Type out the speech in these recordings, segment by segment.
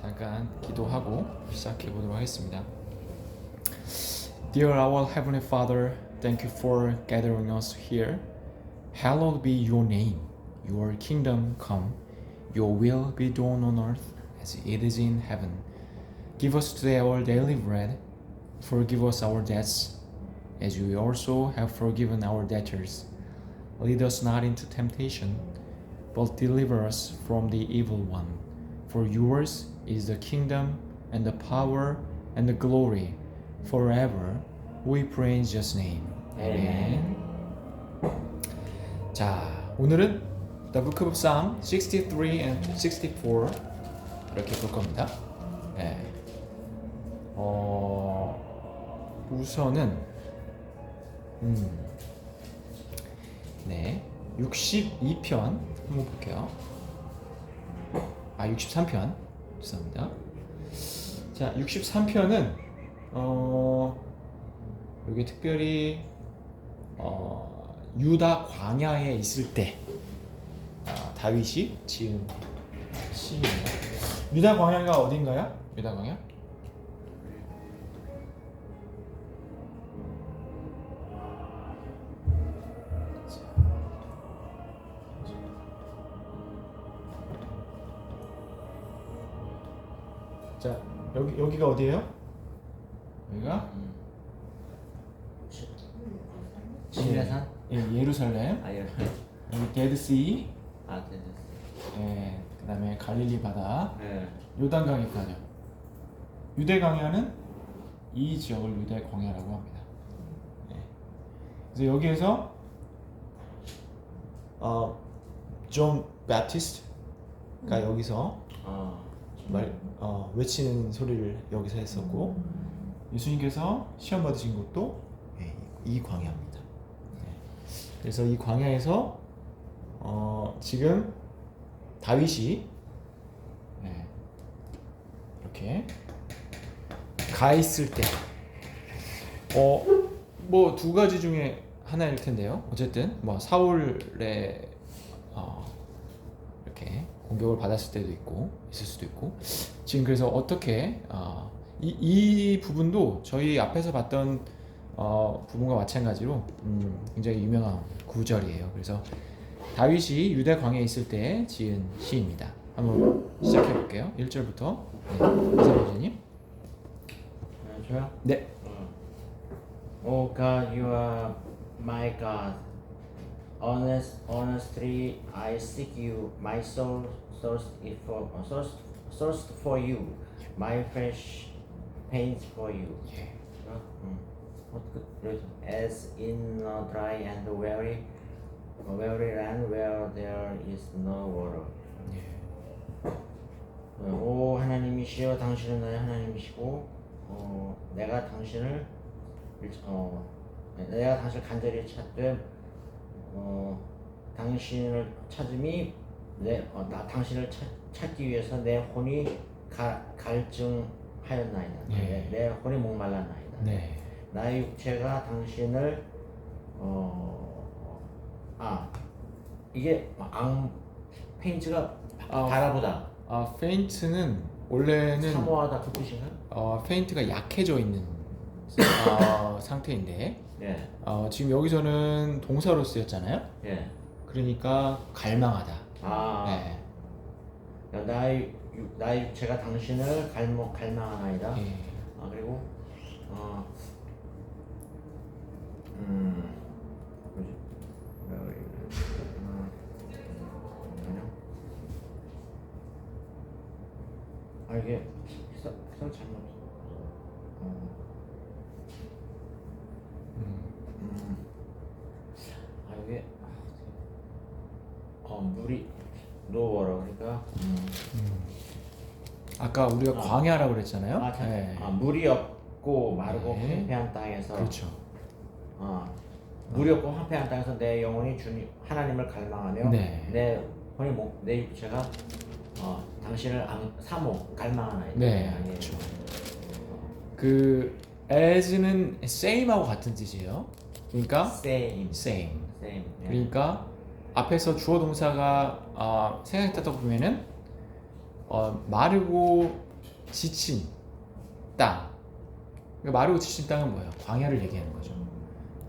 잠깐 기도하고 시작해 보도록 하겠습니다. Dear our heavenly Father, thank you for gathering us here. Hallowed be your name. Your kingdom come. Your will be done on earth as it is in heaven. Give us today our daily bread. Forgive us our debts as we also have forgiven our debtors. Lead us not into temptation, but deliver us from the evil one. For yours is the kingdom and the power and the glory forever. We pray in Jesus' name. Amen. 자, 오늘은 The Book of Psalm 63 and 64 이렇게 볼 겁니다. 네. 어, 우선은 음, 네, 62편 한번 볼게요. 아, 63편 죄송합니다. 자, 63편은 어, 여기 특별히 어, 유다 광야에 있을 때 아, 다윗이 지은 시입니다. 유다 광야가 어딘가요? 유다 광야? 여기 여기가 어디예요? 여기가 신라산? 예, 예루살렘. 아, 예. 여기 데드시. 아, 네. 예, 그다음에 갈릴리 바다. 네. 요단 강에까지. 유대 광야는 이 지역을 유대 광야라고 합니다. 예. 그래서 여기에서 어, 존 배티스트가 여기서 아, 말 어, 외치는 소리를 여기서 했었고 예수님께서 시험 받으신 곳도 예, 이 광야입니다. 예. 그래서 이 광야에서 어, 지금 다윗이 예, 이렇게 가 있을 때, 어, 뭐 두 가지 중에 하나일 텐데요. 어쨌든 뭐 사울의 어, 이렇게 공격을 받았을 때도 있고 있을 수도 있고 지금 그래서 어떻게 어, 이, 이 부분도 저희 앞에서 봤던 어, 부분과 마찬가지로 음, 굉장히 유명한 구절이에요. 그래서 다윗이 유대 광야에 있을 때 지은 시입니다. 한번 시작해 볼게요. 1절부터 네, 이사님. 네, 저요? 네. Oh God, you are my God. Honest, honestly, I seek you. My soul thirsts for, uh, thirst, thirst for you. My flesh pains for you. 예. 어? 음. 어, 그, 그래서 As in a dry and weary, a weary land where there is no water. 예. 어, 오 하나님이시여 당신은 나의 하나님이시고 어, 내가 당신을 일- 어, 내가 당신을 간절히 찾되 어, 당신을 찾음이 내, 어, 나 당신을 찾, 찾기 위해서 내 혼이 가, 갈증하였나이다 예. 내, 내 혼이 목말랐나이다 네. 나의 육체가 당신을 어, 아 이게 앙 페인트가 아, 바라보다 아 페인트는 원래는 사모하다 그 뜻인가요? 어, 페인트가 약해져 있는 어, 상태인데 예, 어, 지금 여기서는 동사로 쓰였잖아요. 예. 그러니까 갈망하다. 아, 네. 나의 육- 나의 육체가 당신을 갈망 갈망하나이다. 예. 아 그리고 어, 음, 뭐지? 음, 아니요. 아 이게 써, 써 잘못. 어, 음, 아 이게 어 물이 노워러 그러니까 음. 아까 우리가 아. 광야라고 그랬잖아요. 아, 참, 네. 아 물이 없고 마르고 네. 황폐한 땅에서 그렇죠. 어, 물이 없고 황폐한 땅에서 내 영혼이 주님 하나님을 갈망하며 네. 내 혼이 목, 내 육체가 어, 당신을 앙, 사모 갈망하나이다. 네, 아니에요. 그렇죠. 그 as는 same하고 같은 뜻이에요. 그러니까 Same, same. same. 예. 그러니까 앞에서 주어 동사가 아, 생각했다 보면은 어, 마르고 지친 땅. 그러니까 마르고 지친 땅은 뭐예요? 광야를 얘기하는 거죠.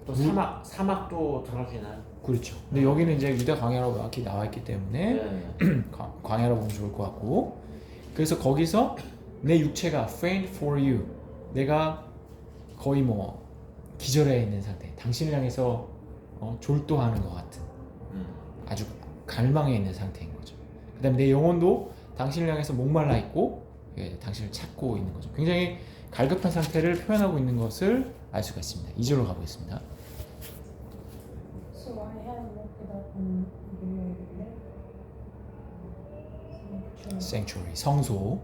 또 사막 사막도 들어가시나요? 그렇죠. 근데 여기는 이제 유다 광야라고 명확히 나와 있기 때문에 네. 광- 광야라고 보면 좋을 것 같고 그래서 거기서 내 육체가 faint for you 내가 거의 뭐 기절해 있는 상태 당신을 향해서 어, 졸도하는 것 같은 음. 아주 갈망해 있는 상태인 거죠 그 다음에 내 영혼도 당신을 향해서 목말라 있고 예, 당신을 찾고 있는 거죠 굉장히 갈급한 상태를 표현하고 있는 것을 알 수가 있습니다 2절로 가보겠습니다 sanctuary, sanctuary 성소.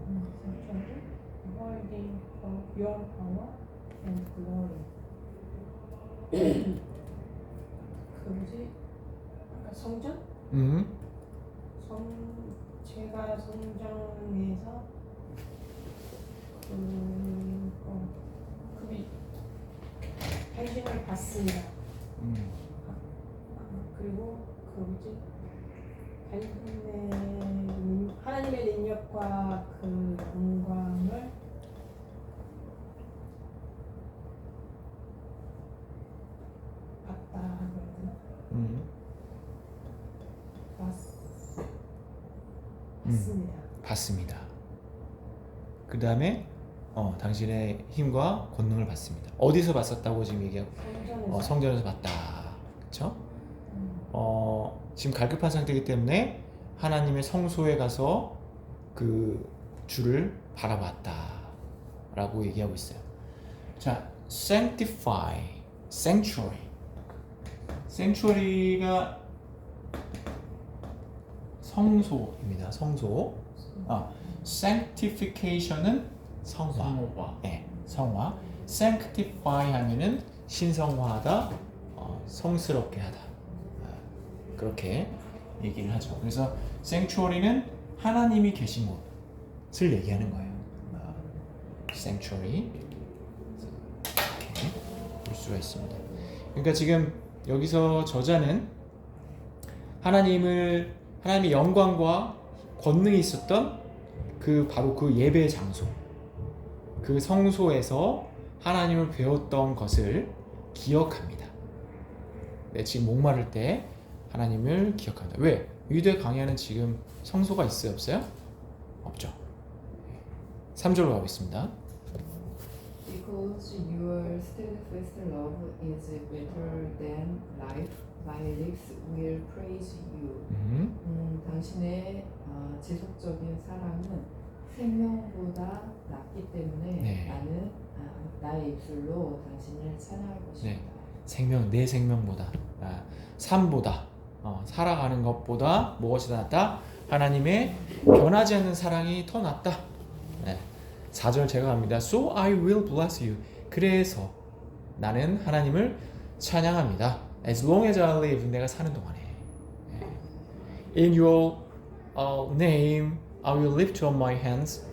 그 뭐지? 성전? 음, 성 제가 성전에서 그 어, 그 당신을 봤습니다. 음, 아, 그리고 그 뭐지? 하나님의 능력과 그 영광을 봤다 하거든. 음, 봤, 봤습니다. 받습니다. 그 다음에 어, 당신의 힘과 권능을 받습니다. 어디서 봤었다고 지금 얘기하고 성전에서. 어, 성전에서 봤다. 그렇죠? 음, 어, 지금 갈급한 상태이기 때문에 하나님의 성소에 가서 그 주를 바라봤다라고 얘기하고 있어요. 자, sanctify, sanctuary. sanctuary가 성소입니다. 성소. 아, sanctification은 성화. 성호과 네, 성화. sanctify 하면은 신성화하다, 어, 성스럽게 하다. 아, 그렇게 얘기를 하죠. 그래서 sanctuary는 하나님이 계신 곳을 얘기하는 거예요. 아, sanctuary 이렇게 볼 수가 있습니다. 그러니까 지금 여기서 저자는 하나님을 하나님의 영광과 권능이 있었던 그 바로 그 예배 장소 그 성소에서 하나님을 배웠던 것을 기억합니다. 네, 지금 목마를 때 하나님을 기억합니다. 왜? 유대 강야는 지금 성소가 있어요, 없어요? 없죠. 3절로 가보겠습니다. Because your steadfast love is better than life, my lips will praise you. 음, 음, 당신의 어, 지속적인 사랑은 생명보다 낫기 때문에 네. 나는 아, 나의 입술로 당신을 찬양할 것입니다. 생명 내 생명보다 아, 삶보다 어, 살아가는 것보다 무엇이 더 낫다? 하나님의 변하지 않는 사랑이 더 낫다. 네. 4절 제가 갑니다. So I will bless you. 그래서 나는 하나님을 찬양합니다. As long as I live, 내가 사는 동안에. 네. In your uh, name, I will lift up my hands.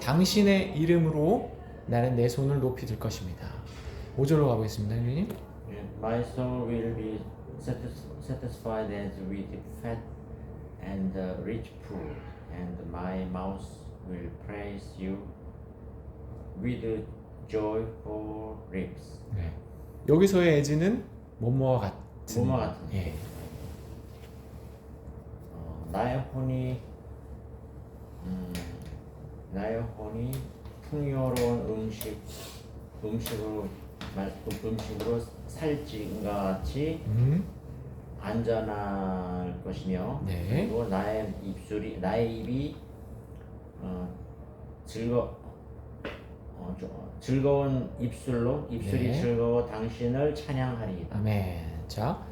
당신의 이름으로 나는 내 손을 높이 들 것입니다. 5절로 가보겠습니다, 형님. 예, My soul will be satis- satisfied as with fat and uh, rich food, and my mouth will praise you with joyful lips. 네. 여기서의 에즈는 뭐뭐와 같은. 뭐뭐와 같은. 예. 어, 나의 혼이 음, 나의 혼이 풍요로운 음식 음식으로 말- 음식으로 살찐과 같이 음. 안전할 것이며 네. 그리고 나의 입술이 나의 입이 어, 즐거 어, 저- 어, 즐거운 입술로 입술이 네. 즐거워 당신을 찬양하리이다. 아멘. 자,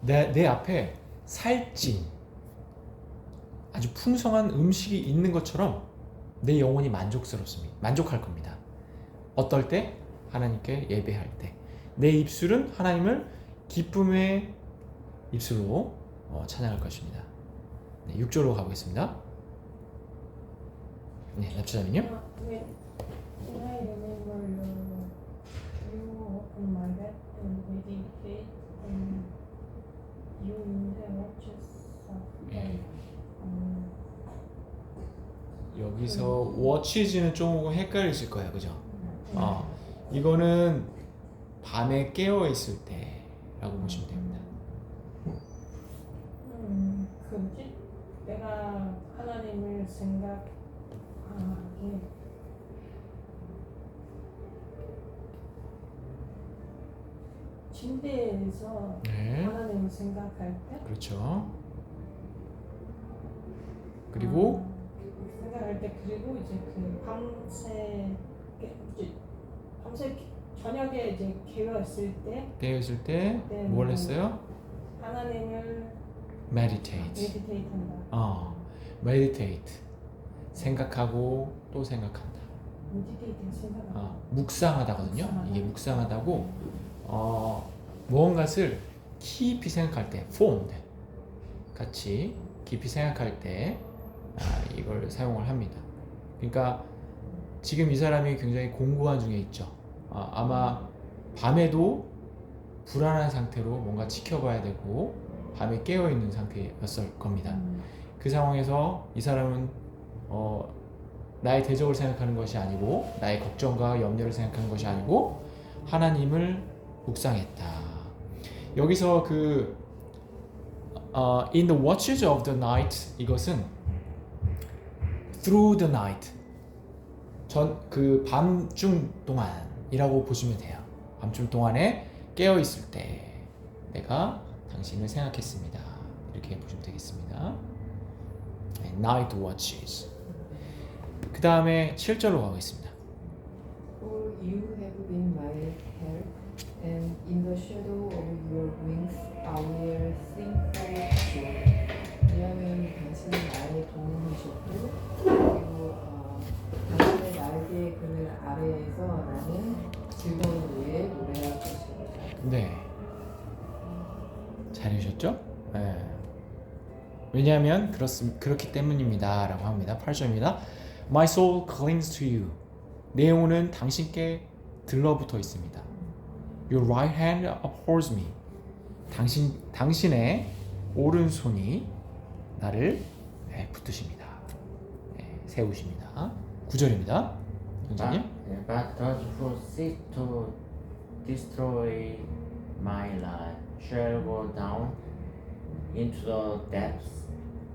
내, 내 앞에 살찐 아주 풍성한 음식이 있는 것처럼 내 영혼이 만족스럽습니다. 만족할 겁니다. 어떨 때? 하나님께 예배할 때. 내 입술은 하나님을 기쁨의 입술로 어, 찬양할 것입니다. 네, 6절로 가보겠습니다. 네, 납치자면요. 아, When, when I remember your, you open my heart of 예. day. 음, 여기서 watches는 조금 헷갈리실 거예요, 그죠? 어, 이거는 밤에 깨어 있을 때라고 보시면 됩니다. 음, 그지? 내가 하나님을 생각하게 침대에서 네, 하나님을 생각할 때 그렇죠. 그리고 어, 생각할 때 그리고 이제 그 밤새 이제 밤새 저녁에 이제 깨어있을 때 깨어 있을 때 네, 뭘 뭐. 했어요? 하나님을 meditate. 메디테이트 한다. 어, meditate. 생각하고 또 생각한다. 메디테이트 생각한다. 어, 묵상하다거든요. 묵상하다. 이게 묵상하다고 어, 무언가를 깊이 생각할 때, formed 같이 깊이 생각할 때 아, 이걸 사용을 합니다. 그러니까 지금 이 사람이 굉장히 공고한 중에 있죠. 아, 아마 밤에도 불안한 상태로 뭔가 지켜봐야 되고 밤에 깨어 있는 상태였을 겁니다. 음, 그 상황에서 이 사람은 어, 나의 대적을 생각하는 것이 아니고 나의 걱정과 염려를 생각하는 것이 아니고 하나님을 묵상했다. 여기서 그 어, in the watches of the night 이것은 through the night 전 그 밤중 동안이라고 보시면 돼요. 밤중 동안에 깨어 있을 때 내가 당신을 생각했습니다. 이렇게 보시면 되겠습니다. 네, night watches. 그 다음에 7절로 가겠습니다. For you have been my help, and in the shadow 왜냐하면 그렇습, 그렇기 때문입니다. 라고 합니다. 8절입니다. My soul clings to you. 내 영혼은 당신께 들러붙어 있습니다. Your right hand upholds me. 당신, 당신의 오른손이 나를 네, 붙드십니다. 네, 세우십니다. 9절입니다. 원장님. But, but those who seek to destroy my life shall go down into the depths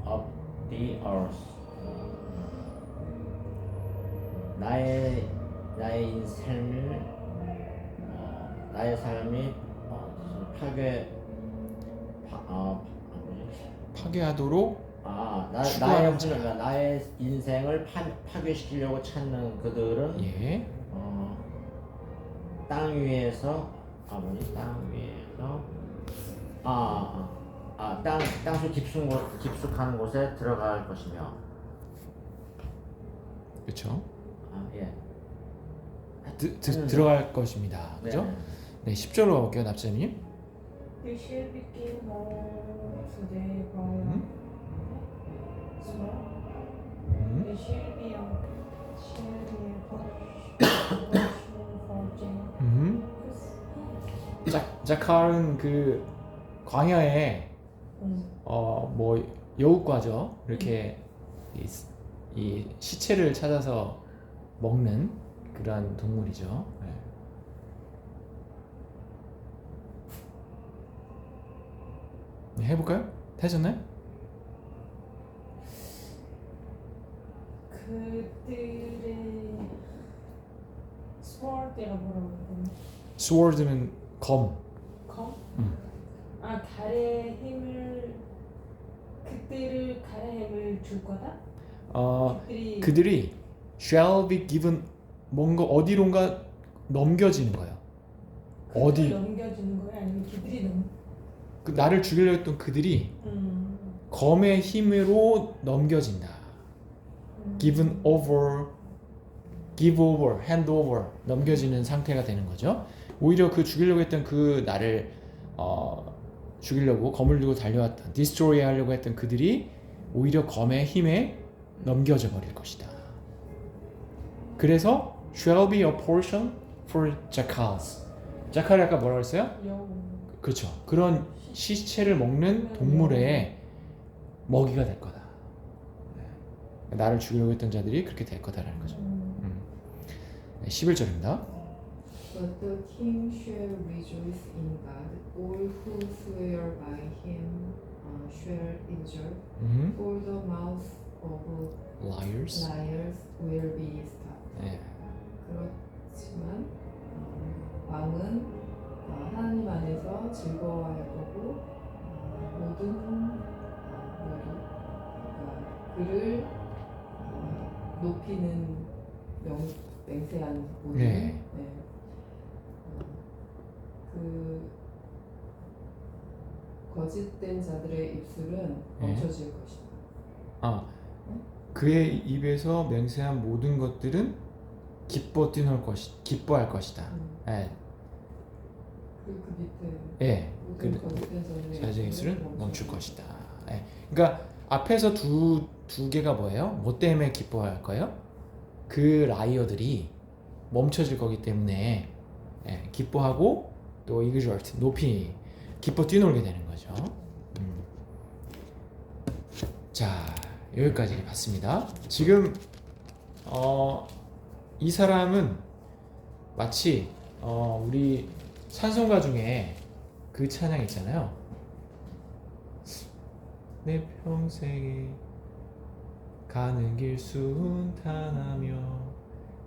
of the earth. 나의 나의 인생을 어, 나의 삶이 어, 파괴 파, 어, 파- 파괴하도록 아, 나, 나의 자. 그러니까 나의 인생을 파, 파괴시키려고 찾는 그들은 예. 어, 땅 위에서 아버지 땅 위에서 아, 아, 땅 땅속 깊숙 곳 깊숙한 곳에 들어갈 것이며 그렇죠. 아, 예. 드, 드, 음. 들어갈 것입니다. 그죠? 네. 네, 10절로 가볼게요, 납자님. They shall begin all today from 음? small. 음. They shall be a shall be a portion for. 음. 자, 자칼은 그 광야에 음, 어 뭐 여우과죠. 이렇게 이, 이 시체를 찾아서 먹는 그러한 동물이죠. 네. 네, 해볼까요? 되셨나요? 그들의 sword이라고 뭐라고 그러나? sword는 검. 검? 음. 아 달의 힘을 그들을 달의 힘을 줄 거다? 어 그들이 그들이 shall be given 뭔가 어디론가 넘겨지는. 그들을 어디? 넘겨주는 거야 아니면 그들이 넘? 그 나를 죽이려 했던 그들이 음, 검의 힘으로 넘겨진다. 음. given over, give over, hand over 넘겨지는 상태가 되는 거죠. 오히려 그 죽이려고 했던 그 나를 어, 죽이려고 검을 들고 달려왔던 디스트로이 하려고 했던 그들이 오히려 검의 힘에 넘겨져 버릴 것이다. 그래서 shall be a portion for jackals. 자칼이 아까 뭐라고 했어요? 그렇죠. 그런 시체를 먹는 동물의 먹이가 될 거다. 네. 나를 죽이려고 했던 자들이 그렇게 될 거다라는 거죠. 음. 음. 네, 11절입니다. But the king shall rejoice in God. All who swear by him uh, shall injure. 음. For the mouth of Liars. liars will be stopped. 네. 그렇지만 어, 왕은 어, 하나님 안에서 즐거워할 거고 어, 모든 어, 모두 그러니까 그를 어, 높이는 명, 맹세한 모든 네. 어, 그 거짓된 자들의 입술은 네. 멈춰질 것이다. 아 그의 입에서 맹세한 모든 것들은 기뻐 뛰놀 것이 기뻐할 것이다. 음. 예. 그리고 그 밑에 예. 모든 그 거짓된 자들의 자의 입술은 입술은 멈출 것이다. 예. 그러니까 앞에서 두, 두 개가 뭐예요? 뭐 때문에 기뻐할 거예요? 그 라이어들이 멈춰질 거기 때문에 예, 기뻐하고 또 exalt 높이 기뻐 뛰놀게 되는 거죠. 음. 자 여기까지 봤습니다. 지금 어, 이 사람은 마치 어, 우리 찬송가 중에 그 찬양 있잖아요. 내 평생에 가는 길 순탄하며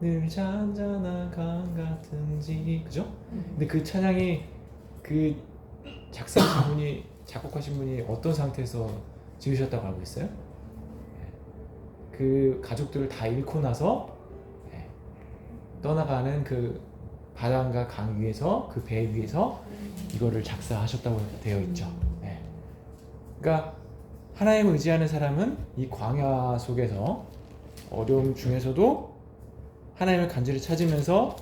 늘 잔잔한 강 같은지 그죠? 근데 그 찬양이 그 작사하신 분이 작곡하신 분이 어떤 상태에서 지으셨다고 알고 있어요? 예. 그 가족들을 다 잃고 나서 예, 떠나가는 그 바닷가 강 위에서 그 배 위에서 이거를 작사하셨다고 되어 있죠. 예. 그러니까 하나님을 의지하는 사람은 이 광야 속에서 어려움 중에서도 하나님을 간절히 찾으면서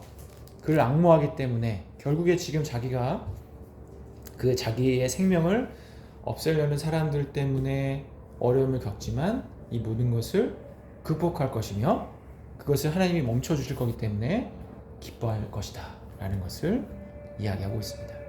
그를 악모하기 때문에 결국에 지금 자기가 그 자기의 생명을 없애려는 사람들 때문에 어려움을 겪지만 이 모든 것을 극복할 것이며 그것을 하나님이 멈춰 주실 거기 때문에 기뻐할 것이다 라는 것을 이야기하고 있습니다.